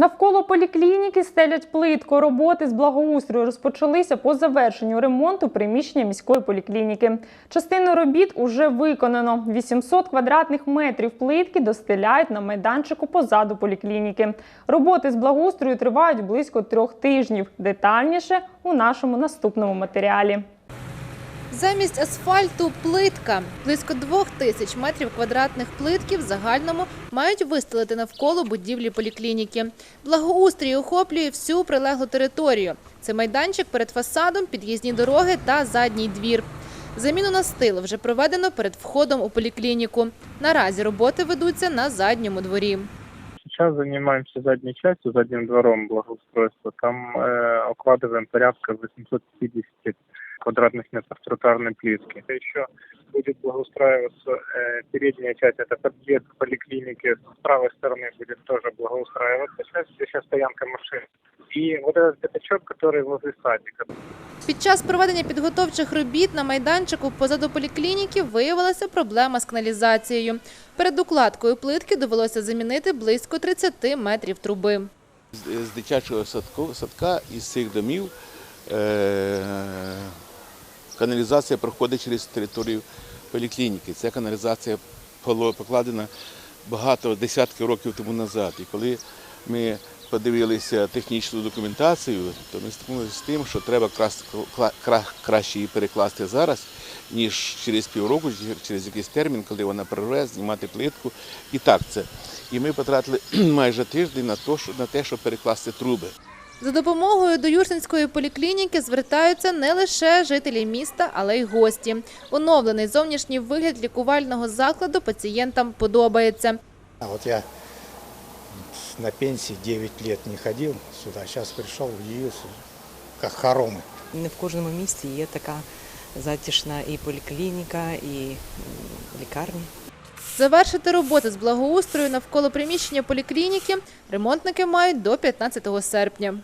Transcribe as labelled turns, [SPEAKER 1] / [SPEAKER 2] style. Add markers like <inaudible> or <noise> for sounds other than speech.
[SPEAKER 1] Навколо поліклініки стелять плитку. Роботи з благоустрою розпочалися по завершенню ремонту приміщення міської поліклініки. Частину робіт уже виконано. 800 квадратних метрів плитки достеляють на майданчику позаду поліклініки. Роботи з благоустрою тривають близько трьох тижнів. Детальніше у нашому наступному матеріалі.
[SPEAKER 2] Замість асфальту плитка. Близько двох тисяч метрів квадратних плитків в загальному мають вистелити навколо будівлі поліклініки. Благоустрій охоплює всю прилеглу територію. Це майданчик перед фасадом, під'їзні дороги та задній двір. Заміну настилу вже проведено перед входом у поліклініку. Наразі роботи ведуться на задньому дворі.
[SPEAKER 3] Сейчас занимаемся задней частью, задним двором благоустройства. Там э, укладываем порядка 850 квадратных метров тротуарной плитки. Еще будет благоустраиваться э, передняя часть, это подъезд поликлиники. С правой стороны будет тоже благоустраиваться часть, где сейчас стоянка машин. И вот этот пятачок, который возле садика.
[SPEAKER 2] Під час проведення підготовчих робіт на майданчику позаду поліклініки виявилася проблема з каналізацією. Перед укладкою плитки довелося замінити близько 30 метрів труби.
[SPEAKER 4] з, з дитячого садку, садка із цих домів е, каналізація проходить через територію поліклініки. Ця каналізація покладена багато десятків років тому назад. І коли ми подивилися технічну документацію, то ми стикнулися з тим, що треба краще її перекласти зараз, ніж через півроку, через якийсь термін, коли вона прорве, знімати плитку. І так це. І ми потратили <clears throat> майже тиждень на те, щоб перекласти труби.
[SPEAKER 2] За допомогою до Юрсинської поліклініки звертаються не лише жителі міста, але й гості. Оновлений зовнішній вигляд лікувального закладу пацієнтам подобається.
[SPEAKER 5] А вот я на пенсии 9 лет не ходил сюда, сейчас пришел в ЮС, как хоромы.
[SPEAKER 6] Не в кожному місті є така затишна і поліклініка, і лікарня.
[SPEAKER 2] Завершити роботи з благоустрою навколо приміщення поліклініки ремонтники мають до 15 серпня.